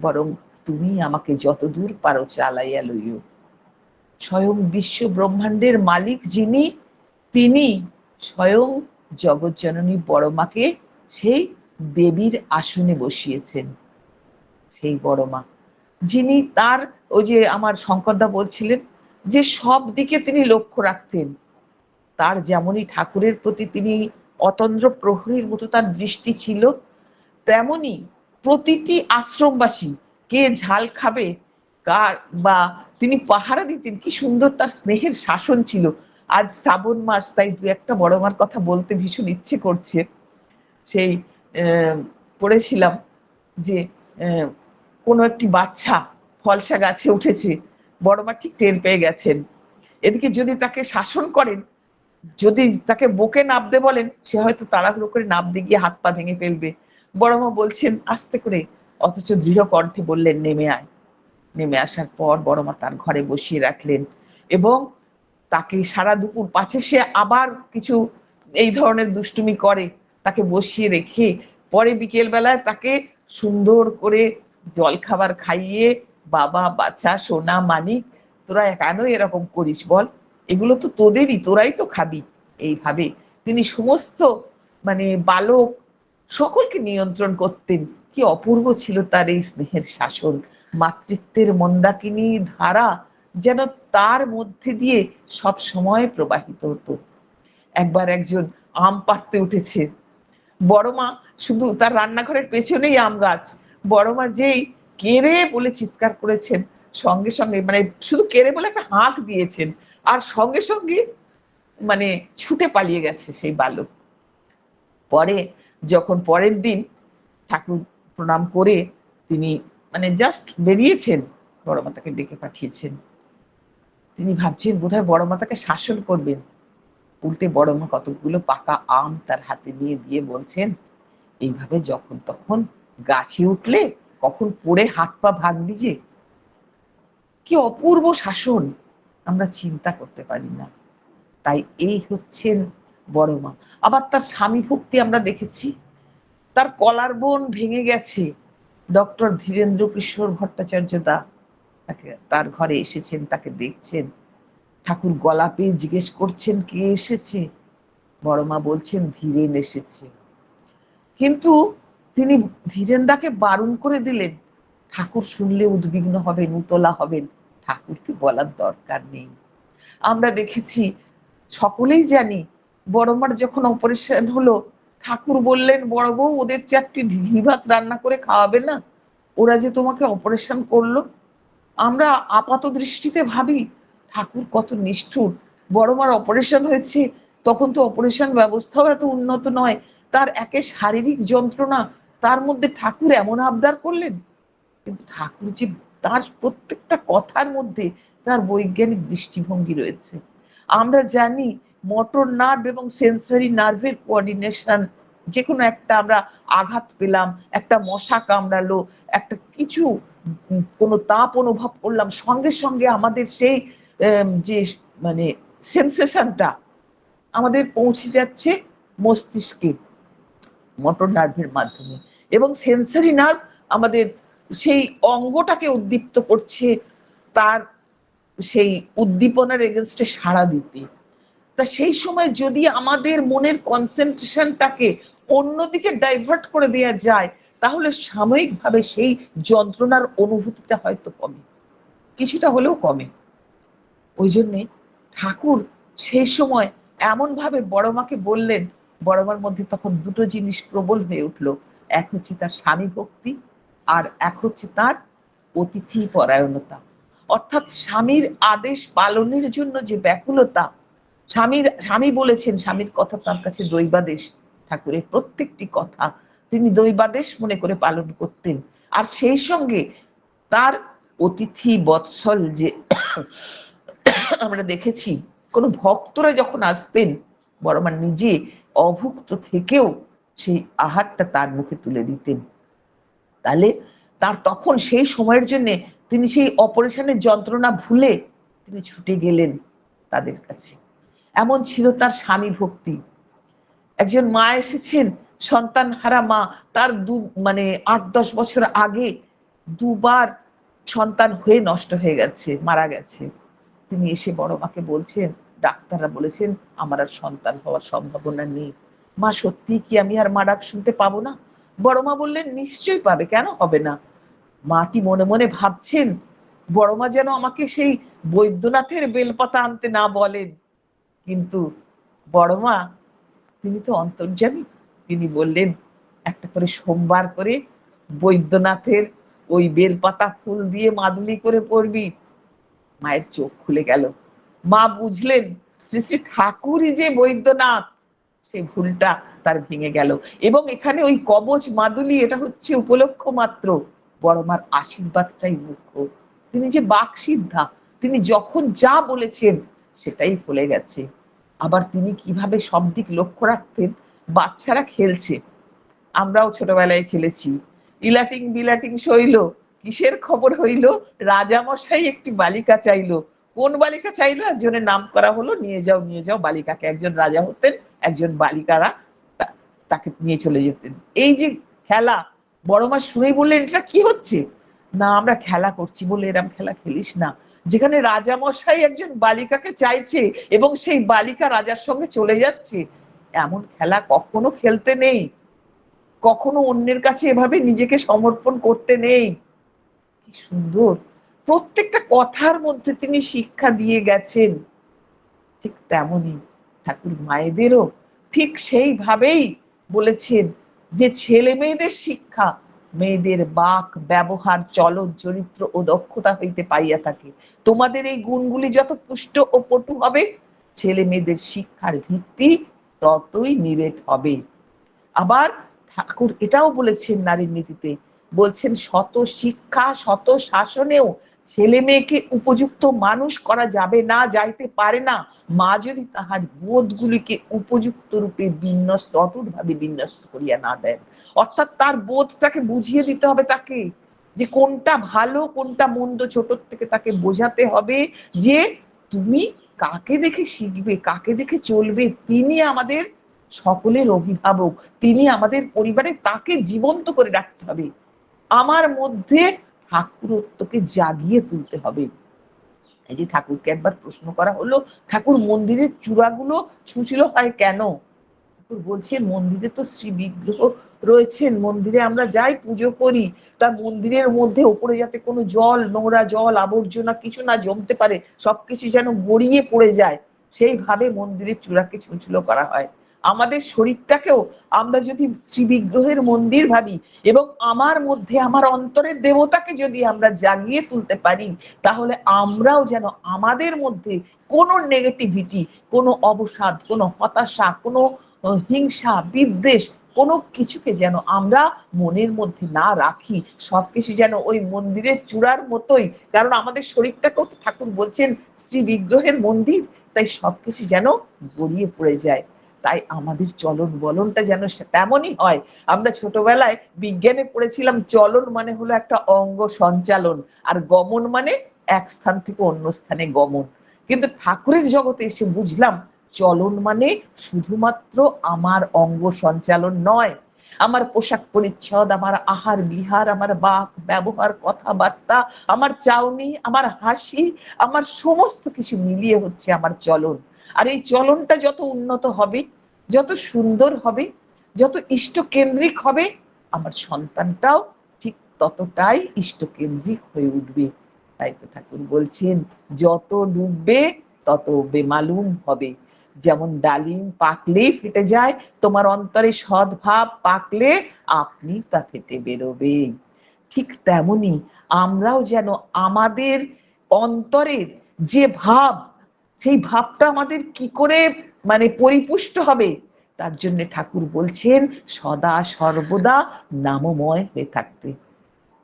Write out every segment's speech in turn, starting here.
বরং তুমি আমাকে যতদূর পারো চালাইয়া লইও। স্বয়ং বিশ্ব ব্রহ্মাণ্ডের মালিক যিনি, তিনি স্বয়ং জগৎজননী বড় মাকে সেই দেবীর আসনে বসিয়েছেন। সেই বড় মা যিনি তার ওই যে আমার শঙ্করদা বলছিলেন যে সব দিকে তিনি লক্ষ্য রাখতেন। তার যেমনই ঠাকুরের প্রতি তিনি অতন্দ্র প্রহরীর মতো তার দৃষ্টি ছিল তেমনি প্রতিটি আশ্রমবাসী কে ঝাল খাবে, কার বা তিনি পাহারা দিতেন, কি সুন্দর তার স্নেহের শাসন ছিল। আজ শ্রাবণ মাস, তাই দু একটা বড় মার কথা বলতে ভীষণ ইচ্ছে করছে। সেই পড়েছিলাম যে কোনো একটি বাচ্চা ফলসা গাছে উঠেছে, বড় মা ঠিক টের পেয়ে গেছেন। এদিকে যদি তাকে শাসন করেন, যদি তাকে বকে নামতে বলেন, সে হয়তো তাড়াহুড়ো করে নামতে গিয়ে হাত পা ভেঙে ফেলবে। বড় মা বলছেন, আস্তে করে, অথচ দৃঢ় কণ্ঠে বললেন, নেমে আয়। নেমে আসার পর বড় মা তার ঘরে বসিয়ে রাখলেন এবং তাকে সারা দুপুর পাছে সে আবার কিছু এই ধরনের দুষ্টুমি করে। তাকে বসিয়ে রেখে পরে বিকেল বেলায় তাকে সুন্দর করে জল খাবার খাইয়ে, বাবা বাচ্চা সোনা, মানিক, তোরা কেন এরকম করিস বল? এগুলো তো তোদেরই, তোরাই তো খাবি। এইভাবে তিনি সমস্ত মানে বালক সকলকে নিয়ন্ত্রণ করতেন। কি অপূর্ব ছিল তার এই স্নেহের শাসন। মাতৃত্বের মন্দাকিনী ধারা যেন তার মধ্যে দিয়ে সব সময় প্রবাহিত হতো। একবার একজন আম পাড়তে উঠেছে। বড় মা শুধু তার রান্নাঘরের পেছনেই আম গাছ। বড় মা যেই কেড়ে বলে চিৎকার করেছেন, সঙ্গে সঙ্গে মানে শুধু কেড়ে বলে একটা হাঁক দিয়েছেন, আর সঙ্গে সঙ্গে মানে ছুটে পালিয়ে গেছে সেই বালক। পরে যখন পরের দিন ঠাকুর প্রণাম করে তিনি মানে জাস্ট বেরিয়েছেন, বড় মাতাকে ডেকে পাঠিয়েছেন। তিনি ভাবছেন বোধহয় বড় মাতাকে শাসন করবেন। উল্টে বড় মা কতগুলো পাকা আম তার হাতে নিয়ে দিয়ে বলছেন, এইভাবে যখন তখন গাছে উঠলে কখন পড়ে হাত পা ভাঙবি যে? কি অপূর্ব শাসন! আমরা চিন্তা করতে পারি না। তাই এই হচ্ছেন বড় মা। আবার তার স্বামী ভক্তি আমরা দেখেছি। তার কলার বোন ভেঙে গেছে। ডক্টর ধীরেন্দ্র কিশোর ভট্টাচার্য দা তাকে, তার ঘরে এসেছেন, তাকে দেখছেন। ঠাকুর গলা পেয়ে জিজ্ঞেস করছেন, কে এসেছে? বড় মা বলছেন, ধীরেন এসেছে। কিন্তু তিনি ধীরেন্দাকে বারণ করে দিলেন। ঠাকুর শুনলে উদ্বিগ্ন হবেন, উতলা হবেন। ঠাকুরকে বলার দরকার নেই। আমরা দেখেছি, সকলেই জানি বড়মার যখন অপারেশন হলো, ঠাকুর বললেন, বড় বউ, ওদের চারটি ঘি ভাত রান্না করে খাওয়াবে না? ওরা যে তোমাকে অপারেশন করল? আমরা আপাত দৃষ্টিতে ভাবি, ঠাকুর কত নিষ্ঠুর। বড় মার অপারেশন হয়েছে, তখন তো অপারেশন ব্যবস্থাও এত উন্নত নয়। তার একে শারীরিক যন্ত্রণা, তার মধ্যে ঠাকুর এমন আবদার করলেন? কিন্তু ঠাকুর যে তার প্রত্যেকটা কথার মধ্যে তার বৈজ্ঞানিক দৃষ্টিভঙ্গি রয়েছে। আমরা জানি মোটর নার্ভ এবং সেন্সারি নার্ভের কোঅর্ডিনেশন যে কোনো একটা আমরা আঘাত পেলাম, একটা মশা কামড়ালো, একটা কিছু কোনো তাপ অনুভব করলাম, সঙ্গে সঙ্গে আমাদের সেই যে মানে সেন্সেশনটা আমাদের পৌঁছে যাচ্ছে মস্তিষ্কে মোটর নার্ভের মাধ্যমে এবং সেন্সারি নার্ভ আমাদের সেই অঙ্গটাকে উদ্দীপ্ত করছে তার সেই উদ্দীপনার এগেনস্টে সাড়া দিতে। তা সেই সময় যদি আমাদের মনের কনসেন্ট্রেশনটাকে অন্যদিকে ডাইভার্ট করে দেওয়া যায়, তাহলে সাময়িকভাবে সেই যন্ত্রণার অনুভূতিটা হয়তো কমে। কিছুটা হলেও কমে। ওই জন্যে ঠাকুর সেই সময় এমন ভাবে বড় মাকে বললেন, বড় মার মধ্যে তখন দুটো জিনিস প্রবল হয়ে উঠল। এক হচ্ছে তার স্বামী ভক্তি আর এক হচ্ছে তার অতিথি পরায়ণতা অর্থাৎ স্বামীর আদেশ পালনের জন্য যে ব্যাকুলতা স্বামীর স্বামী বলেছেন, স্বামীর কথা তার কাছে দৈবাদেশ ঠাকুরের প্রত্যেকটি কথা। তিনি দৈবাদেশ মনে করে পালন করতেন। আর সেই সঙ্গে তার অতিথি বৎসল যে আমরা দেখেছি, কোন ভক্তরা যখন আসতেন, বড়মা নিজে অভুক্ত থেকেও সেই আহারটা তার মুখে তুলে দিতেন। তাহলে তার তখন সেই সময়ের জন্য তিনি সেই অপারেশনের যন্ত্রণা ভুলে তিনি ছুটে গেলেন তাদের কাছে। এমন ছিল তার স্বামী ভক্তি। একজন মা এসেছেন, সন্তান হারা মা, তার দু মানে আট, দশ বছর আগে দুবার সন্তান হয়ে নষ্ট হয়ে গেছে, মারা গেছে। তিনি এসে বড় মাকে বলছেন, ডাক্তাররা বলেছেন, আমার আর সন্তান হওয়ার সম্ভাবনা নেই। মা, সত্যি কি আমি আর মা ডাক শুনতে পাবো না? বড় মা বললেন, নিশ্চয়ই পাবে, কেন হবে না? মাটি মনে মনে ভাবছেন, বড় মা যেন আমাকে সেই বৈদ্যনাথের বেলপাতা আনতে না বলেন। কিন্তু বড় মা, তিনি তো অন্তর্জামী তিনি বললেন, একটা করে সোমবার করে বৈদ্যনাথের ওই বেলপাতা ফুল দিয়ে মাদুলি করে পড়বি মায়ের চোখ খুলে গেল। মা বুঝলেন, শ্রী শ্রী ঠাকুরই যে বৈদ্যনাথ সেই ভুলটা তার ভেঙে গেল। এবং এখানে ওই কবচ মাদুলি, এটা হচ্ছে উপলক্ষ মাত্র। বড় মার আশীর্বাদটাই মুখ্য। তিনি যে বাক সিদ্ধা তিনি যখন যা বলেছেন সেটাই ভুলে গেছে। আবার তিনি কীভাবে সব দিক লক্ষ্য রাখতেন, বাচ্চারা খেলছে। আমরাও ছোটবেলায় খেলেছি। ইলাটিং বিলাটিং সইল, কিসের খবর হইল? রাজামশাই একটি বালিকা চাইলো। কোন বালিকা চাইলো? একজনের নাম করা হলো, নিয়ে যাও নিয়ে যাও বালিকাকে। একজন রাজা হতেন, একজন বালিকারা তাকে নিয়ে চলে যেতেন। এই যে খেলা বড় মা শুনেই বললেন, এটা কি হচ্ছে? না, আমরা খেলা করছি বলে এরম খেলা খেলিস না। যেখানে রাজামশাই একজন বালিকাকে চাইছে এবং সেই বালিকা রাজার সঙ্গে চলে যাচ্ছে। এমন খেলা কখনো খেলতে নেই। কখনো অন্যের কাছে এভাবে নিজেকে সমর্পণ করতে নেই। কি সুন্দর। প্রত্যেকটা কথার মধ্যে তিনি শিক্ষা দিয়ে গেছেন। ঠিক তেমনই ঠাকুর মায়েদেরও ঠিক সেইভাবেই বলেছেন যে ছেলে মেয়েদের শিক্ষা মেয়েদের বাক, ব্যবহার, চলন, চরিত্র ও দক্ষতা হইতে পাইয়া থাকে। তোমাদের এই গুণগুলি যত পুষ্ট ও পটু হবে, ছেলে মেয়েদের শিক্ষার ভিত্তি ততই নিরেট হবে। আবার ঠাকুর এটাও বলেছেন নারীর নীতিতে, বলছেন শত শিক্ষা, শত শাসনেও ছেলে মেয়েকে উপযুক্ত মানুষ করা যাবে না, যাইতে পারে না। মা যদি তাহার বোধগুলিকে উপযুক্ত রূপে বিন্যস্ত অটুট ভাবে বিন্যস্ত করিয়া না দেন, অর্থাৎ তার বোধটাকে বুঝিয়ে দিতে হবে তাকে, যে কোনটা ভালো, কোনটা মন্দ ছোট থেকে তাকে বোঝাতে হবে যে তুমি কাকে দেখে শিখবে, কাকে দেখে চলবে। তিনি আমাদের সকলের অভিভাবক, তিনি আমাদের পরিবারে তাকে জীবন্ত করে রাখতে হবে। আমার মধ্যে ঠাকুরত্বকে জাগিয়ে তুলতে হবে। এই যে ঠাকুরকে একবার প্রশ্ন করা হলো, ঠাকুর মন্দিরের চূড়াগুলো ছুঁচিল হয় কেন? ঠাকুর বলছেন মন্দিরে তো শ্রী বিগ্রহ রয়েছেন, মন্দিরে আমরা যাই, পুজো করি। তা মন্দিরের মধ্যে ওপরে যাতে কোনো জল, নোংরা জল, আবর্জনা কিছু না জমতে পারে, সবকিছু যেন গড়িয়ে পড়ে যায়, সেইভাবে মন্দিরের চূড়াকে ছুঁচলো করা হয়। আমাদের শরীরটাকেও আমরা যদি শ্রী বিগ্রহের মন্দির ভাবি এবং আমার মধ্যে, আমার অন্তরের দেবতাকে যদি আমরা জাগিয়ে তুলতে পারি, তাহলে আমরাও যেন আমাদের মধ্যে কোনো নেগেটিভিটি কোনো অবসাদ, কোনো হতাশা, কোনো হিংসা, বিদ্বেষ, কোনো কিছুকে যেন আমরা মনের মধ্যে না রাখি। সবকিছু যেন ওই মন্দিরের চূড়ার মতোই। কারণ আমাদের শরীরটাকেও ঠাকুর বলছেন শ্রী বিগ্রহের মন্দির। তাই সবকিছু যেন গড়িয়ে পড়ে যায়। তাই আমাদের চলন বলনটা যেন তেমনই হয়। আমরা ছোটবেলায় বিজ্ঞানে পড়েছিলাম, চলন মানে হলো একটা অঙ্গ সঞ্চালন, আর গমন মানে এক স্থান থেকে অন্য স্থানে গমন। কিন্তু ঠাকুরের জগতে এসে বুঝলাম, চলন মানে শুধুমাত্র আমার অঙ্গ সঞ্চালন নয়। আমার পোশাক পরিচ্ছদ, আমার আহার বিহার, আমার বাক ব্যবহার, কথাবার্তা, আমার চাউনি, আমার হাসি, আমার সমস্ত কিছু মিলিয়ে হচ্ছে আমার চলন। আর এই চলনটা যত উন্নত হবে যত সুন্দর হবে, যত ইষ্টকেন্দ্রিক হবে, আমার সন্তানটাও ঠিক ততটাই ইষ্টকেন্দ্রিক হয়ে উঠবে। তাই তো ঠাকুর বলছেন, যত ডুববে তত বেমালুম হবে। যেমন ডালিম পাকলে ফেটে যায়, তোমার অন্তরে সদ্ভাব পাকলে আপনি তা ফেটে বেরোবে। ঠিক তেমনি আমরাও যেন আমাদের অন্তরের যে ভাব, সেই ভাবটা আমাদের কি করে মানে পরিপুষ্ট হবে। তার জন্য ঠাকুর বলছেন, সদা সর্বদা নামময় হয়ে থাকতে।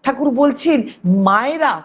ঠাকুর বলছেন, মায়েরা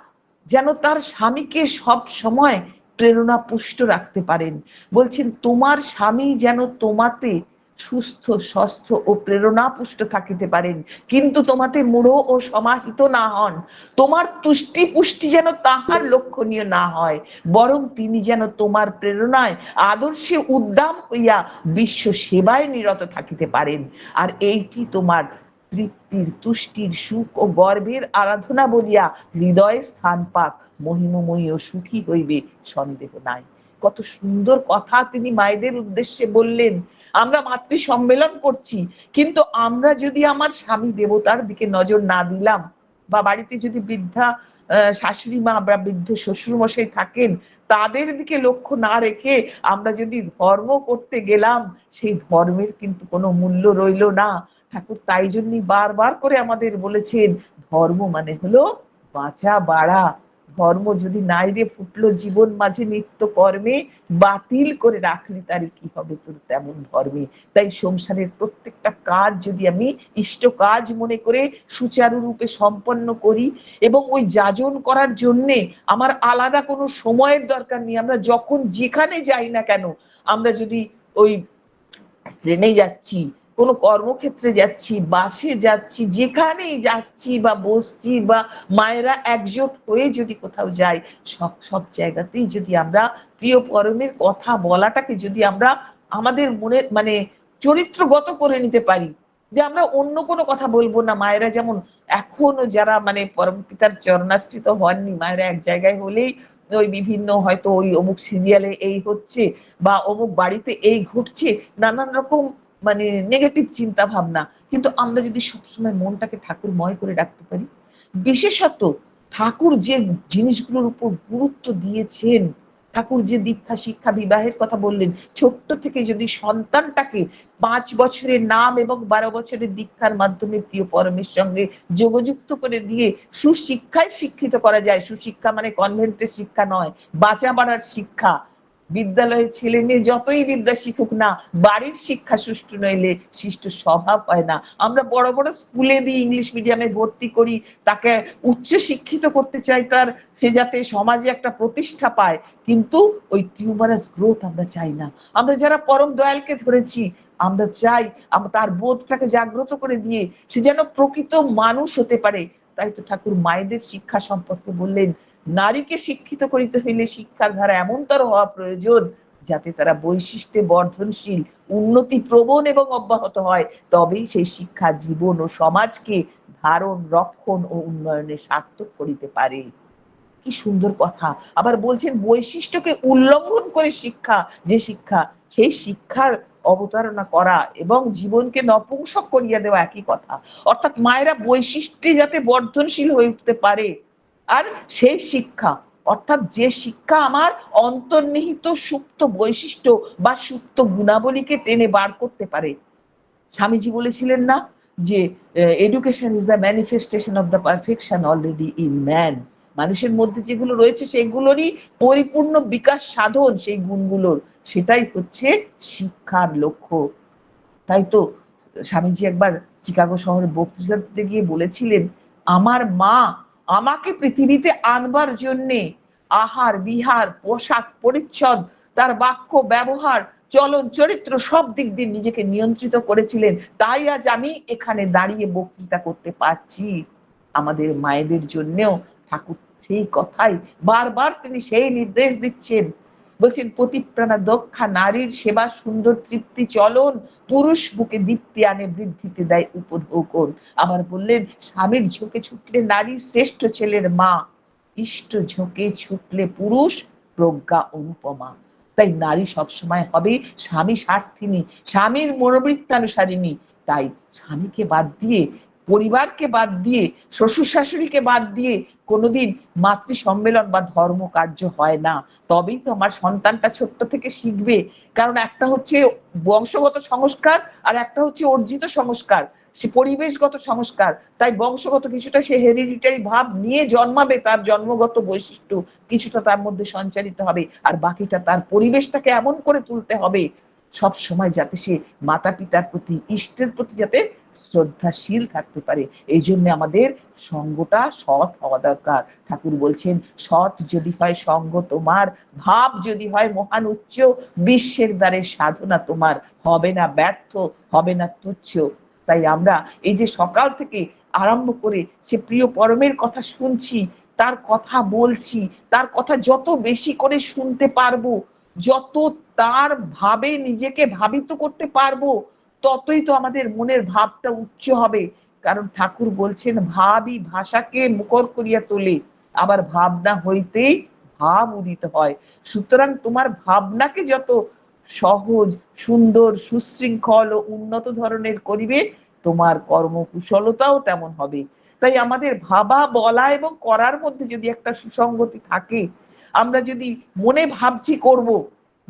যেন তার স্বামীকে সব সময় প্রেরণা পুষ্ট রাখতে পারেন। বলছেন, তোমার স্বামী যেন তোমাতে সুস্থ, স্বস্থ ও প্রেরণা পুষ্ট থাকিতে পারেন। কিন্তু তোমাতে মূঢ় ও সমাহিত না হন। তোমার তুষ্টি পুষ্টি যেন তাহার লক্ষণীয় না হয়, বরং তিনি যেন তোমার প্রেরণায় আদর্শে উদ্দাম হইয়া বিশ্ব সেবায় নিরত থাকিতে পারেন। আর এইটি তোমার তৃপ্তির, তুষ্টির, সুখ ও গর্বের আরাধনা বলিয়া হৃদয়ে স্থান পাক, মহিমময়ী ও সুখী হইবে সন্দেহ নাই। কত সুন্দর কথা তিনি মায়েদের উদ্দেশ্যে বললেন। আমরা মাতৃ সম্মেলন করছি। কিন্তু আমরা যদি আমার স্বামী দেবতার দিকে নজর না দিলাম, বা বাড়িতে যদি বৃদ্ধা শাশুড়ি মা বা বৃদ্ধ শ্বশুর মশাই থাকেন, তাদের দিকে লক্ষ্য না রেখে আমরা যদি ধর্ম করতে গেলাম, সেই ধর্মের কিন্তু কোনো মূল্য রইল না। ঠাকুর তাই জন্যই বারবার করে আমাদের বলেছেন, ধর্ম মানে হলো বাঁচা, বাড়া। ধর্ম যদি নাইরে ফুটলো জীবন মাঝে নিত্য কর্মে বাতিল করে রাখলি তার কি হবে তোর তেমন ধর্মে? তাই সংসারের প্রত্যেকটা কাজ যদি আমি ইষ্ট কাজ মনে করে সুচারুরূপে সম্পন্ন করি এবং ওই যাজন করার জন্যে আমার আলাদা কোনো সময়ের দরকার নেই, আমরা যখন যেখানে যাই না কেন, আমরা যদি ওই ট্রেনে যাচ্ছি কোনো কর্মক্ষেত্রে যাচ্ছি, বাসে যাচ্ছি, যেখানেই যাচ্ছি বা বসছি বা মায়েরা একজোট হয়ে যদি কোথাও যাই, সব সব জায়গাতেই যদি আমরা প্রিয় পরমের কথা বলাটাকে যদি আমরা আমাদের মনে মানে চরিত্রগত করে নিতে পারি, যে আমরা অন্য কোনো কথা বলব না। মায়েরা যেমন এখনও যারা মানে পরম পিতার চরণাশ্রিত হননি, মায়েরা এক জায়গায় হলেই ওই বিভিন্ন হয়তো ওই অমুক সিরিয়ালে এই হচ্ছে বা অমুক বাড়িতে এই ঘটছে, নানান রকম মানে নেগেটিভ চিন্তা ভাবনা কিন্তু আমরা যদি সবসময় মনটাকে ঠাকুরময় করে রাখতে পারি, বিশেষত ঠাকুর যে জিনিসগুলোর উপর গুরুত্ব দিয়েছেন, ঠাকুর যে দীক্ষা, শিক্ষা, বিবাহের কথা বললেন, ছোট্ট থেকে যদি সন্তানটাকে পাঁচ বছরের নাম এবং বারো বছরের দীক্ষার মাধ্যমে প্রিয় পরমের সঙ্গে যোগযুক্ত করে দিয়ে সুশিক্ষায় শিক্ষিত করা যায়। সুশিক্ষা মানে কনভেন্টের শিক্ষা নয় বাঁচা বাড়ার শিক্ষা। বিদ্যালয়ে ছেলে মেয়ে যতই বিদ্যা শিখুক না, বাড়ির শিক্ষা সুষ্ঠু নইলে শিষ্ট স্বভাব হয় না। আমরা বড় বড় স্কুলে দিই ইংলিশ মিডিয়ামে ভর্তি করি, তাকে উচ্চ শিক্ষিত করতে চাই তার, সে যাতে সমাজে একটা প্রতিষ্ঠা পায়। কিন্তু ওই টিউমারাস গ্রোথ আমরা চাই না। আমরা যারা পরম দয়ালকে ধরেছি, আমরা চাই আমরা তার বোধটাকে জাগ্রত করে দিয়ে সে যেন প্রকৃত মানুষ হতে পারে। তাই তো ঠাকুর মায়েদের শিক্ষা সম্পর্কে বললেন নারীকে শিক্ষিত করিতে হইলে শিক্ষার ধারা এমনতর হওয়া প্রয়োজন যাতে তারা বৈশিষ্ট্যে বর্ধনশীল, উন্নতি প্রবণ এবং অব্যাহত হয়। তবেই সেই শিক্ষা জীবন ও সমাজকে ধারণ, রক্ষণ ও উন্নয়নে সার্থক করিতে পারে। কি সুন্দর কথা। আবার বলছেন, বৈশিষ্ট্যকে উল্লঙ্ঘন করে শিক্ষা, যে শিক্ষা, সেই শিক্ষার অবতারণা করা এবং জীবনকে নপুংসক করিয়া দেওয়া একই কথা। অর্থাৎ মায়েরা বৈশিষ্ট্যে যাতে বর্ধনশীল হয়ে উঠতে পারে আর সেই শিক্ষা, অর্থাৎ যে শিক্ষা আমার অন্তর্নিহিত সুপ্ত বৈশিষ্ট্য বা সুপ্ত গুণাবলীকে টেনে বার করতে পারে। স্বামীজি বলেছিলেন না যে education is the manifestation of the perfection already in man মানুষের মধ্যে যেগুলো রয়েছে সেগুলোরই পরিপূর্ণ বিকাশ সাধন সেই গুণগুলোর। সেটাই হচ্ছে শিক্ষার লক্ষ্য। তাই তো স্বামীজি একবার চিকাগো শহরে বক্তৃতা দিতে গিয়ে বলেছিলেন, আমার মা আমাকে পৃথিবীতে আনবার জন্যে আহার, বিহার, পোশাক, পরিচ্ছদ, তার বাক্য, ব্যবহার, চলন, চরিত্র সব দিক দিয়ে নিজেকে নিয়ন্ত্রিত করেছিলেন। তাই আজ আমি এখানে দাঁড়িয়ে বক্তৃতা করতে পারছি। আমাদের মায়েদের জন্যেও ঠাকুর সেই কথাই। বারবার তিনি সেই নির্দেশ দিচ্ছেন। বলছেন প্রতিপ্রাণা দক্ষা নারীর সেবা সুন্দর তৃপ্তি চলন, পুরুষ বুকে দীপ্তি আনে, বৃদ্ধিতে দেয় উপঢৌকন আবার বললেন, স্বামীর ঝোঁকে ছুটলে নারী শ্রেষ্ঠ ছেলের মা, ইষ্ট ঝোঁকে ছুটলে পুরুষ প্রজ্ঞা অনুপমা। তাই নারী সবসময় হবে স্বামী স্বার্থিনী, স্বামীর মনোবৃত্তানুসারিণী। তাই স্বামীকে বাদ দিয়ে পরিবারকে বাদ দিয়ে শ্বশুর শাশুড়িকে বাদ দিয়ে কোনোদিন মাতৃ সম্মেলন বা ধর্ম কার্য হয় না। তবেই তো আমার সন্তানটা ছোট্ট থেকে শিখবে। কারণ একটা হচ্ছে বংশগত সংস্কার আর একটা হচ্ছে অর্জিত সংস্কার। সে পরিবেশগত সংস্কার। তাই বংশগত কিছুটা সে হেরিডিটারি ভাব নিয়ে জন্মাবে, তার জন্মগত বৈশিষ্ট্য কিছুটা তার মধ্যে সঞ্চারিত হবে। আর বাকিটা তার পরিবেশটাকে এমন করে তুলতে হবে সব সময় যাতে সে মাতা পিতার প্রতি, ইষ্টের প্রতি যাতে শ্রদ্ধাশীল থাকতে পারে। এই জন্য আমাদের সঙ্গটা সৎ হওয়া দরকার। ঠাকুর বলছেন, সৎ যদি হয় সঙ্গ তোমার, ভাব যদি হয় মহান উচ্চ, বিশ্বের দ্বারে সাধনা তোমার। হবে না ব্যর্থ, হবে না তুচ্ছ। তাই আমরা এই যে সকাল থেকে আরম্ভ করে সে প্রিয় পরমের কথা শুনছি, তার কথা বলছি, তার কথা যত বেশি করে শুনতে পারব যত তার ভাবে নিজেকে ভাবিত করতে পারব, ততই তো আমাদের মনের ভাবটা উচ্চ হবে। কারণ ঠাকুর বলছেন, ভাবই ভাষাকে মুখর করিয়া তোলে, আবার ভাবনা হইতেই ভাব উদিত হয়। সুতরাং তোমার ভাবনাকে যত সহজ, সুন্দর, সুশৃঙ্খল ও উন্নত ধরনের করিবে, তোমার কর্মকুশলতাও তেমন হবে। তাই আমাদের ভাবা, বলা এবং করার মধ্যে যদি একটা সুসঙ্গতি থাকে আমরা যদি মনে ভাবছি করব,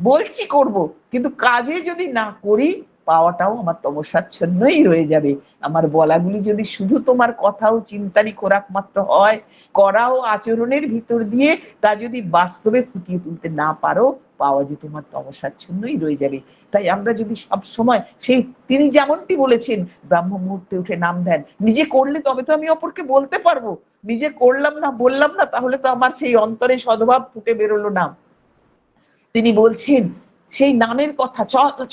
বলছি করব, কিন্তু কাজে যদি না করি, পাওয়াটাও আমার তমসাচ্ছন্নই রয়ে যাবে। আমার বলাগুলি যদি শুধু তোমার কথাও চিন্তারই খোরাক মাত্র হয়, করাও আচরণের ভিতর দিয়ে, তা যদি বাস্তবে ফুটিয়ে তুলতে না পারো, পাওয়া যে তোমার তমসাচ্ছন্নই রয়ে যাবে। তাই আমরা যদি সব সময় সেই তিনি যেমনটি বলেছেন ব্রাহ্ম মুহূর্তে উঠে নাম দেন, নিজে করলে তবে তো আমি অপরকে বলতে পারব। নিজে করলাম না, বললাম না, তাহলে তো আমার সেই অন্তরে সদ্ভাব ফুটে বেরোলো না তিনি বলছেন, সেই নামের কথা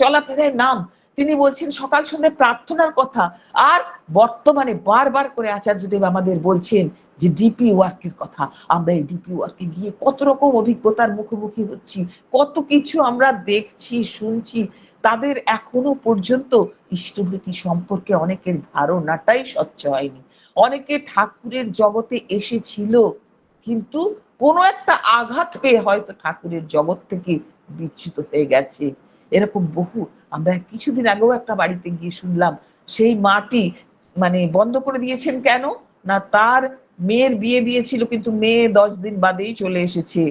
চলাফেরার নাম। তিনি বলছেন, সকাল সন্ধ্যে প্রার্থনার কথা। আর বর্তমানে বারবার করে আচার্যদেব আমাদের বলছেন যে, ডিপি ওয়ার্কের কথা। আমরা এই ডিপি ওয়ার্কে গিয়ে কত রকম অভিজ্ঞতার মুখোমুখি হচ্ছি, কত কিছু আমরা দেখছি, শুনছি। তাদের এখনও পর্যন্ত ইষ্টভৃতি সম্পর্কে অনেকের ধারণাটাই স্বচ্ছ হয়নি। অনেকে ঠাকুরের জগতে এসেছিল, কিন্তু কোনো একটা আঘাত পেয়ে হয়তো ঠাকুরের জগৎ থেকে বিচ্যুত হয়ে গেছে। এরকম বহু, আমরা কিছুদিন আগেও একটা বাড়িতে গিয়ে শুনলাম, সেই মাটি মানে বন্ধ করে দিয়েছেন কেন? না তার মেয়ের বিয়ে দিয়েছিল, কিন্তু মেয়ে দশ দিন বাদেই চলে এসেছে।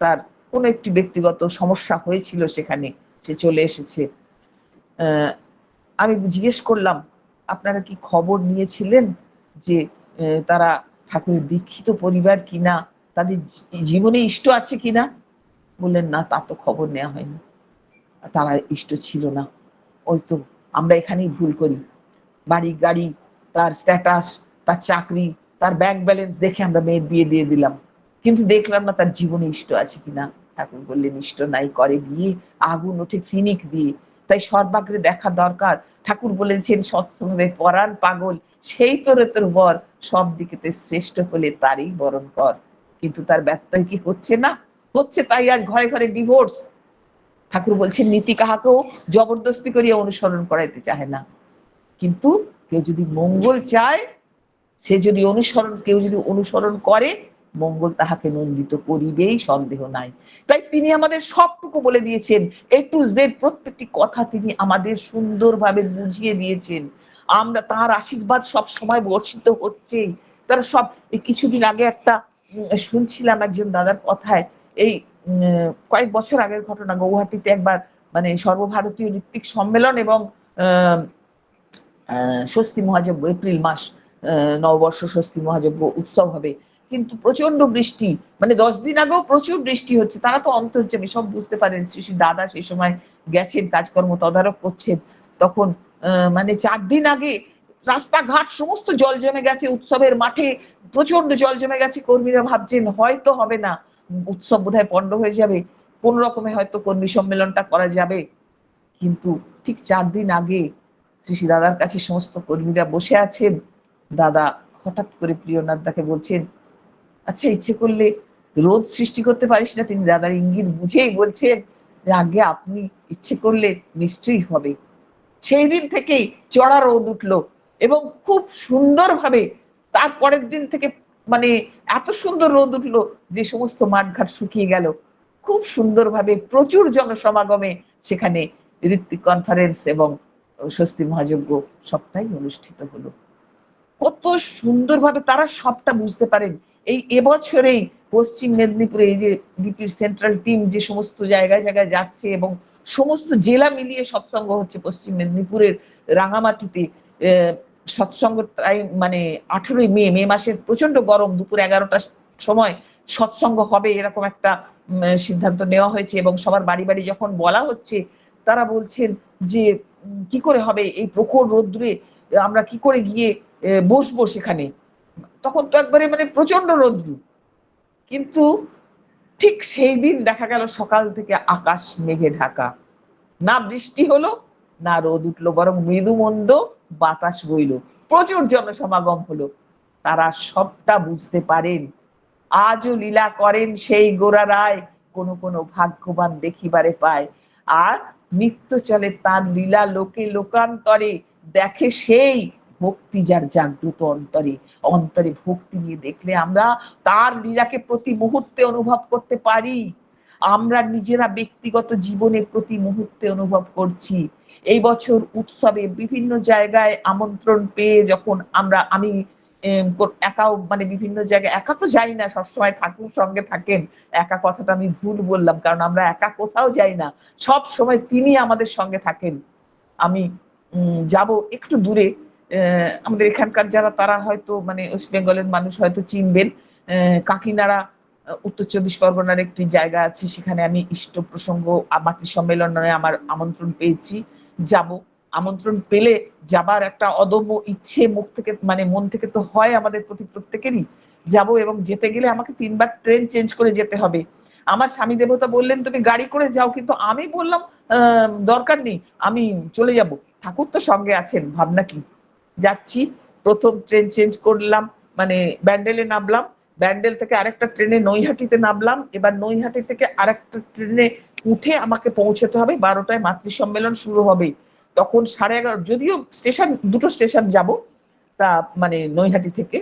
তার কোনো একটি ব্যক্তিগত সমস্যা হয়েছিল সেখানে, সে চলে এসেছে। আমি জিজ্ঞেস করলাম আপনারা কি খবর নিয়েছিলেন যে তারা ঠাকুরের দীক্ষিত পরিবার কিনা? তাদের জীবনে ইষ্ট আছে কিনা? বললেন, না, তা তো খবর নেওয়া হয়নি। তারা ইষ্ট ছিল না। ওই তো, আমরা এখানেই ভুল করি। বাড়ি, গাড়ি, তার স্ট্যাটাস তার চাকরি, তার ব্যাংক ব্যালেন্স দেখে আমরা মেয়ের বিয়ে দিয়ে দিলাম। কিন্তু দেখলাম না, তার জীবনে ইষ্ট আছে কিনা? ঠাকুর বললেন, ইষ্ট নাই, করে বিয়ে আগুন ওঠে ফিনিক দিয়ে। তাই সর্বাগ্রে দেখা দরকার। ঠাকুর বলেছেন সৎসভাবে পরাণ পাগল, সেই তোরে তোর বর। সব দিকেতে শ্রেষ্ঠ হলে তারই বরণ কর। কিন্তু তার ব্যত্যয় কি হচ্ছে না? হচ্ছে তাই আজ ঘরে ঘরে ডিভোর্স ঠাকুর বলছেন, নীতি কাহাকেও জবরদস্তি করিয়া অনুসরণ করাইতে চায় না। কিন্তু কেউ যদি মঙ্গল চায়, সে যদি অনুসরণ, কেউ যদি অনুসরণ করে মঙ্গল তাহাকে নন্দিত করিবেই, সন্দেহ নাই। তাই তিনি আমাদের সবটুকু বলে দিয়েছেন। এ টু জেড প্রত্যেকটি কথা তিনি আমাদের সুন্দরভাবে বুঝিয়ে দিয়েছেন। আমরা তার আশীর্বাদ সব সময় বর্ষিত হচ্ছেই তারা সব কিছুদিন আগে একটা শুনছিলাম একজন দাদার কথায়, এই কয়েক বছর আগের ঘটনা, গৌহাটিতে একবার মানে সর্বভারতীয় ঋত্বিক সম্মেলন এবং, আহ স্বস্তি মহাযজ্ঞ, এপ্রিল মাস নববর্ষ স্বস্তি মহাযজ্ঞ উৎসব হবে। কিন্তু প্রচণ্ড বৃষ্টি। মানে দশ দিন আগেও প্রচুর বৃষ্টি হচ্ছে, তারা তো অন্তর্যামী, সব বুঝতে পারেন। শ্রী দাদা সেই সময় গেছেন, কাজকর্ম তদারক করছেন। তখন মানে চার দিন আগে রাস্তাঘাট সমস্ত জল জমে গেছে, উৎসবের মাঠে প্রচণ্ড জল জমে গেছে। কর্মীরা ভাবছেন, হয়তো হবে না, উৎসব বোধহয় পণ্ড হয়ে যাবে। কোন রকমে হয়তো কর্মী সম্মেলনটা করা যাবে। কিন্তু ঠিক চার দিন আগে শ্রী দাদার কাছে সমস্ত কর্মীরা বসে আছেন। দাদা হঠাৎ করে প্রিয়নাথ দাকে বলছেন আচ্ছা ইচ্ছে করলে রোদ সৃষ্টি করতে পারিস না। তিনি দাদার ইঙ্গিত বুঝেই বলছেন যে আগে আপনি ইচ্ছে করলে নিশ্চয়ই হবে। সেই দিন থেকেই চড়া রোদ উঠল এবং খুব সুন্দরভাবে তার পরের দিন থেকে মানে এত সুন্দর রোদ উঠল যে সমস্ত মাঠঘাট শুকিয়ে গেল। খুব সুন্দরভাবে প্রচুর জনসমাগমে সেখানে ঋত্বিক কনফারেন্স এবং স্বস্তি মহাযজ্ঞ সবটাই অনুষ্ঠিত হলো। কত সুন্দরভাবে তারা সবটা বুঝতে পারেন। এই এবছরেই পশ্চিম মেদিনীপুরে এই যে ডিপির সেন্ট্রাল টিম যে সমস্ত জায়গায় জায়গায় যাচ্ছে এবং সমস্ত জেলা মিলিয়ে সৎসঙ্গ হচ্ছে পশ্চিম মেদিনীপুরের রাঙামাটিতে সৎসঙ্গ টাইম মানে আঠেরোই মে মে মাসের প্রচণ্ড গরম, দুপুর এগারোটার সময় সৎসঙ্গ হবে এরকম একটা সিদ্ধান্ত নেওয়া হয়েছে এবং সবার বাড়ি বাড়ি যখন বলা হচ্ছে, তারা বলছেন যে কি করে হবে এই প্রখর রোদ্রে আমরা কি করে গিয়ে বসবো সেখানে? তখন তো একবারে মানে প্রচণ্ড রোদ্র। কিন্তু ঠিক সেই দিন দেখা গেল সকাল থেকে আকাশ মেঘে ঢাকা। না বৃষ্টি হলো, না রোদ উঠল, বরং মৃদু মন্দ বাতাস বইল। প্রচুর জনসমাগম হলো। তারা সবটা বুঝতে পারেন। আজও লীলা করেন সেই গোড়া রায়, কোন কোন ভাগ্যবান দেখিবারে পায়। আর নিত্য চলে তার লীলা লোকে লোকান্তরে দেখে সেই ভক্তি যার জাগ্রত অন্তরে অন্তরে ভক্তি নিয়ে দেখলে আমরা তার লীলাকে প্রতি মুহূর্তে অনুভব করতে পারি। আমরা নিজেরা ব্যক্তিগত জীবনে প্রতি মুহূর্তে অনুভব করছি। এই বছর উৎসবে বিভিন্ন জায়গায় আমন্ত্রণ পেয়ে যখন আমরা, আমি একাও মানে বিভিন্ন জায়গায়, একা তো যাই না, সবসময় ঠাকুর সঙ্গে থাকেন। একা কথাটা আমি ভুল বললাম, কারণ আমরা একা কোথাও যাই না। সব সময় তিনি আমাদের সঙ্গে থাকেন। আমি যাব একটু দূরে। আমাদের এখানকার যারা, তারা হয়তো মানে ওয়েস্ট বেঙ্গলের মানুষ হয়তো চিনবেন। কাকিনাড়া উত্তর চব্বিশ পরগনার একটি জায়গা আছে, সেখানে আমি ইষ্ট প্রসঙ্গ মাতৃ সম্মেলনে আমার আমন্ত্রণ পেয়েছি, যাব। আমন্ত্রণ পেলে যাবার একটা অদম্য ইচ্ছে মুখ থেকে মানে মন থেকে তো হয় আমাদের প্রতি প্রত্যেকেরই। যাব এবং যেতে গেলে আমাকে তিনবার ট্রেন চেঞ্জ করে যেতে হবে। আমার স্বামী দেবতা বললেন, তুমি গাড়ি করে যাও। কিন্তু আমি বললাম দরকার নেই, আমি চলে যাব। ঠাকুর তো সঙ্গে আছেন, ভাবনা কি? যাচ্ছি। প্রথম ট্রেন চেঞ্জ করলাম মানে ব্যান্ডেলে নামলাম। ব্যান্ডেল থেকে আরেকটা ট্রেনে নৈহাটিতে নামলাম। এবার নৈহাটি থেকে আরেকটা ট্রেনে উঠে আমাকে পৌঁছতে হবে। বারোটায় মাতৃ সম্মেলন শুরু হবে। তখন সাড়ে এগারো, যদিও স্টেশন, দুটো স্টেশন যাব, তা মানে নৈহাটি থেকে।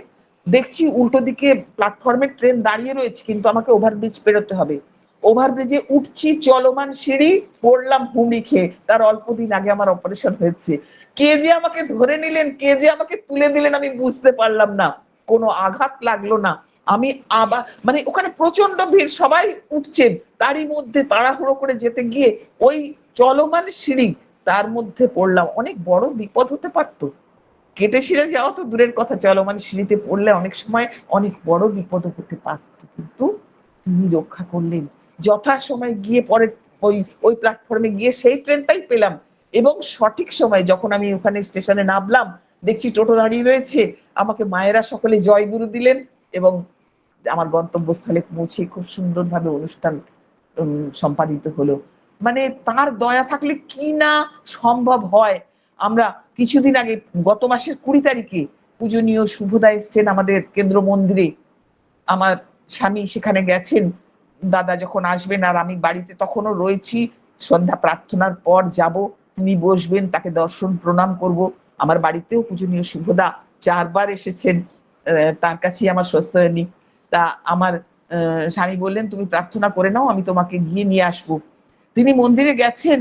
দেখছি উল্টো দিকে প্ল্যাটফর্মে ট্রেন দাঁড়িয়ে রয়েছে, কিন্তু আমাকে ওভারব্রিজ পেরোতে হবে। ওভারব্রিজে উঠছি, চলমান সিঁড়ি, পড়লাম হুমড়ি খেয়ে। তার অল্প দিন আগে আমার অপারেশন হয়েছে। কে যে আমাকে ধরে নিলেন, কে যে আমাকে তুলে দিলেন আমি বুঝতে পারলাম না। কোনো আঘাত লাগল না। আমি আবার মানে ওখানে প্রচণ্ড ভিড়, সবাই উঠছেন। তারই মধ্যে তাড়াহুড়ো করে যেতে গিয়ে ওই চলমান সিঁড়ি, তার মধ্যে পড়লাম। অনেক বড় বিপদ হতে পারতো। কেটে সিঁড়ে যাওয়া তো দূরের কথা। চলমান সিঁড়িতে পড়লে অনেক সময় অনেক বড় বিপদ হতে পারত। কিন্তু তিনি রক্ষা করলেন। যথা সময় গিয়ে পরে ওই ওই প্ল্যাটফর্মে গিয়ে সেই ট্রেনটাই পেলাম। এবং সঠিক সময় যখন আমি ওখানে স্টেশনে নামলাম, দেখছি টোটো দাঁড়িয়ে রয়েছে, আমাকে মায়েরা সকলে জয়গুরু দিলেন এবং আমার গন্তব্যস্থলে পৌঁছে খুব সুন্দরভাবে অনুষ্ঠান সম্পাদিত হলো। মানে তার দয়া থাকলে কি না সম্ভব হয়? আমরা কিছুদিন আগে, গত মাসের কুড়ি তারিখে পূজনীয় শুভদা এসছেন আমাদের কেন্দ্র মন্দিরে আমার স্বামী সেখানে গেছেন। দাদা যখন আসবেন আর আমি বাড়িতে তখনও রয়েছি সন্ধ্যা প্রার্থনার পর যাব, তিনি বসবেন, তাকে দর্শন প্রণাম করব। আমার বাড়িতেও পূজনীয় শুভদা চারবার এসেছেন তার কাছেই আমার স্বস্তি তা আমার স্বামী বললেন, তুমি প্রার্থনা করে নাও, আমি তোমাকে গিয়ে নিয়ে আসব। তিনি মন্দিরে গেছেন,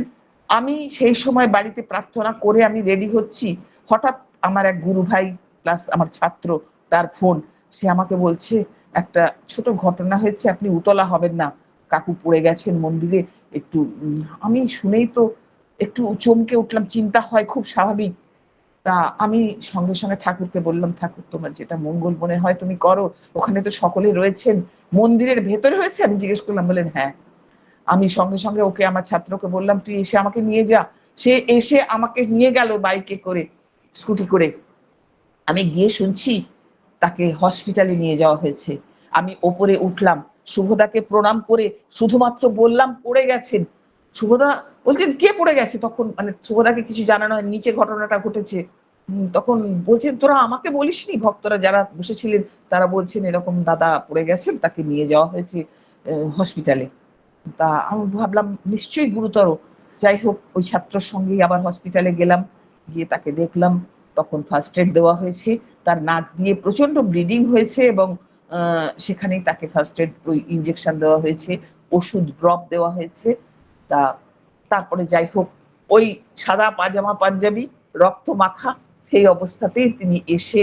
আমি সেই সময় বাড়িতে প্রার্থনা করে আমি রেডি হচ্ছি। হঠাৎ আমার এক গুরু ভাই প্লাস আমার ছাত্র, তার ফোন, সে আমাকে বলছে একটা ছোট ঘটনা হয়েছে, আপনি উতলা হবেন না। কাকু পড়ে গেছেন মন্দিরে, একটু আমি শুনেই তো একটু চমকে উঠলাম, চিন্তা হয়, খুব স্বাভাবিক। তা আমি সঙ্গে সঙ্গে ঠাকুরকে বললাম, ঠাকুর, তোমার যেটা মঙ্গল মনে হয় তুমি করো, ওখানে তো সকলে রয়েছেন। মন্দিরের ভেতরে হয়েছে? আমি জিজ্ঞেস করলাম বলেন হ্যাঁ। আমি সঙ্গে সঙ্গে ওকে, আমার ছাত্রকে বললাম, তুই এসে আমাকে নিয়ে যা। সে এসে আমাকে নিয়ে গেল বাইকে করে, স্কুটি করে। আমি গিয়ে শুনছি তাকে হসপিটালে নিয়ে যাওয়া হয়েছে। আমি ওপরে উঠলাম। শুভদাকে প্রণাম করে শুধুমাত্র বললাম, পড়ে গেছেন। শুভদা বলছেন কে পড়ে গেছে? তখন মানে শুভদাকে কিছু জানানো হয়, নিচে ঘটনাটা ঘটেছে। তখন বলছেন, তোরা আমাকে বলিসনি? ভক্তরা যারা বসেছিলেন, তারা বলছেন, এরকম দাদা পড়ে গেছেন, তাকে নিয়ে যাওয়া হয়েছে হসপিটালে তা আমি ভাবলাম, নিশ্চয়ই গুরুতর। যাই হোক, ওই ছাত্রর সঙ্গেই আবার হসপিটালে গেলাম, গিয়ে তাকে দেখলাম। তখন ফার্স্ট এড দেওয়া হয়েছে। তার নাক দিয়ে প্রচণ্ড ব্লিডিং হয়েছে এবং সেখানেই তাকে ফার্স্ট এড ওই ইঞ্জেকশন দেওয়া হয়েছে, ওষুধ ড্রপ দেওয়া হয়েছে। তা তারপরে যাই হোক, ওই সাদা পাজামা, পাঞ্জাবি, রক্ত মাখা, সেই অবস্থাতেই তিনি এসে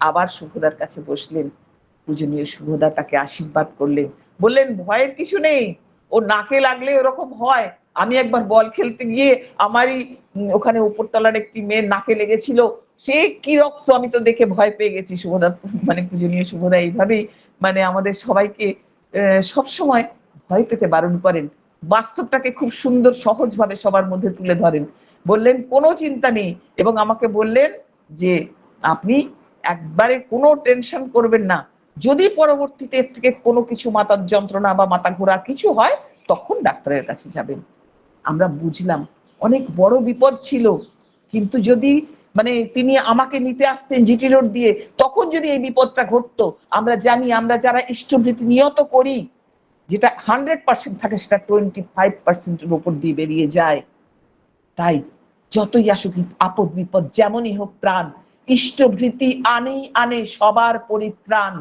আবার শুভদার কাছে বসলেন। পূজনীয় শুভদা তাকে আশীর্বাদ করলেন। বললেন, ভয়ের কিছু নেই। ও নাকে লাগলে ওরকম হয়। আমি একবার বল খেলতে গিয়ে আমারই ওখানে উপরতলার একটি মেয়ের নাকে লেগেছিল। সে কি রক্ত আমি তো দেখে ভয় পেয়ে গেছি শুভদা মানে পূজনীয় শুভদা এইভাবেই মানে আমাদের সবাইকে সব সময় ভয় পেতে বারণ করেন। বাস্তবটাকে খুব সুন্দর সহজ ভাবে সবার মধ্যে তুলে ধরেন। বললেন, কোনো চিন্তা নেই। এবং আমাকে বললেন যে, আপনি একবারে কোনো টেনশন করবেন না। যদি পরবর্তীতে এর থেকে কোনো কিছু মাথার যন্ত্রণা বা মাথা ঘোরা কিছু হয়, তখন ডাক্তারের কাছে যাবেন। আমরা বুঝলাম, অনেক বড় বিপদ ছিল। কিন্তু যদি মানে তিনি আমাকে নিতে আসতেন জিটি রোড দিয়ে, তখন যদি এই বিপদটা ঘটতো, আমরা জানি আমরা যারা ইষ্টভৃতি নিয়ত করি, যেটা হান্ড্রেড পার্সেন্ট থাকে, সেটা টোয়েন্টি ফাইভ পার্সেন্টের উপর দিয়ে বেরিয়ে যায়। তাই যতই আসুক, আপদ বিপদ যেমনই হোক প্রাণ ইষ্টভৃতি আনেই আনে সবার পরিত্রাণ।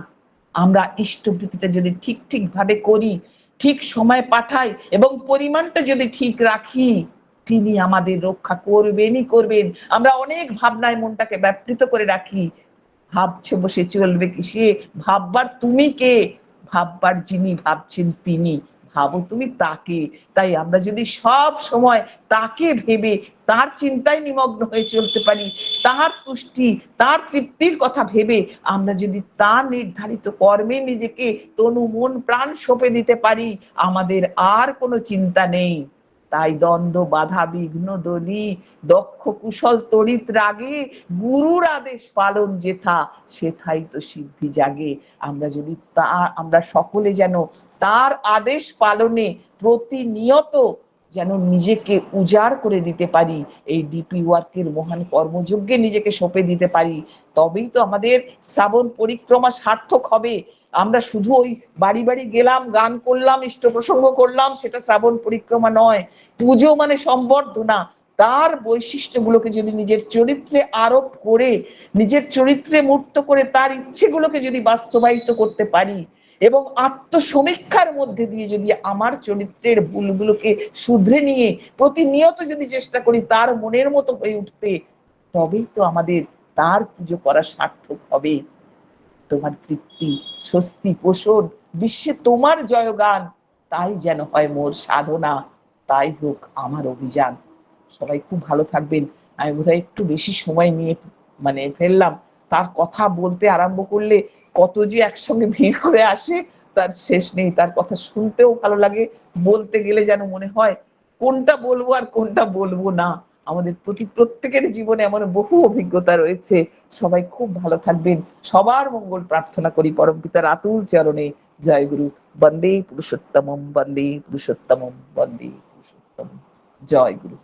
আমরা ইষ্টভৃতিটা যদি ঠিক ঠিক ভাবে করি, ঠিক সময় পাঠাই, এবং পরিমাণটা যদি ঠিক রাখি তিনি আমাদের রক্ষা করবেনই করবেন। আমরা অনেক ভাবনায় মনটাকে ব্যাপৃত করে রাখি। ভাবছে বসে চলবে কি সে? ভাববার তুমি কে? ভাববার যিনি ভাবছেন তিনি। ভাবো তুমি তাকে। তাই আমরা যদি সব সময় তাকে ভেবে তার চিন্তায় নিমগ্ন হয়ে চলতে পারি, তার তুষ্টি, তার তৃপ্তির কথা ভেবে আমরা যদি তার নির্ধারিত কর্মে নিজেকে তনু মন প্রাণ সঁপে দিতে পারি, আমাদের আর কোনো চিন্তা নেই। তাই দ্বন্দ্ব, বাধা, বিঘ্ন দলি দক্ষ, কুশল, তড়িৎ, রাগে, গুরুর আদেশ পালন যেথা, সেথাই তো সিদ্ধি জাগে। আমরা যদি তা, আমরা সকলে যেন তার আদেশ পালনে প্রতিনিয়ত যেন নিজেকে উজাড় করে দিতে পারি, এই ডিপি ওয়ার্কের মহান কর্মযজ্ঞে নিজেকে সঁপে দিতে পারি, তবেই তো আমাদের শ্রাবণ পরিক্রমা সার্থক হবে। আমরা শুধু ওই বাড়ি বাড়ি গেলাম, গান করলাম ইষ্ট প্রসঙ্গ করলাম, সেটা শ্রাবণ পরিক্রমা নয়। পুজো মানে সম্বর্ধনা। তার বৈশিষ্ট্যগুলোকে যদি নিজের চরিত্রে আরোপ করে, নিজের চরিত্রে মূর্ত করে তার ইচ্ছেগুলোকে যদি বাস্তবায়িত করতে পারি এবং আত্মসমীক্ষার মধ্যে দিয়ে যদি আমার চরিত্রের ভুলগুলোকে শুধরে নিয়ে প্রতিনিয়ত যদি চেষ্টা করি তার মনের মতো হয়ে উঠতে, তবেই তো আমাদের তার পুজো করা সার্থক হবে। তোমার তৃপ্তি, স্বস্তি, পোষণ, বিশ্বে তোমার জয়গান। তাই যেন হয় মোর সাধনা, তাই হোক আমার অভিযান। সবাই খুব ভালো থাকবেন। আমি বোধহয় একটু বেশি সময় নিয়ে মানে ফেললাম। তার কথা বলতে আরম্ভ করলে কত যে একসঙ্গে ভিড় করে আসে, তার শেষ নেই। তার কথা শুনতেও ভালো লাগে। বলতে গেলে যেন মনে হয়, কোনটা বলব আর কোনটা বলব না। আমাদের প্রতি প্রত্যেকের জীবনে এমন বহু অভিজ্ঞতা রয়েছে। সবাই খুব ভালো থাকবেন। সবার মঙ্গল প্রার্থনা করি। পরম পিতার আতুল চরণে জয় গুরু। বন্দে পুরুষোত্তমম বন্দে পুরুষোত্তমম, বন্দে পুরুষোত্তম জয় গুরু।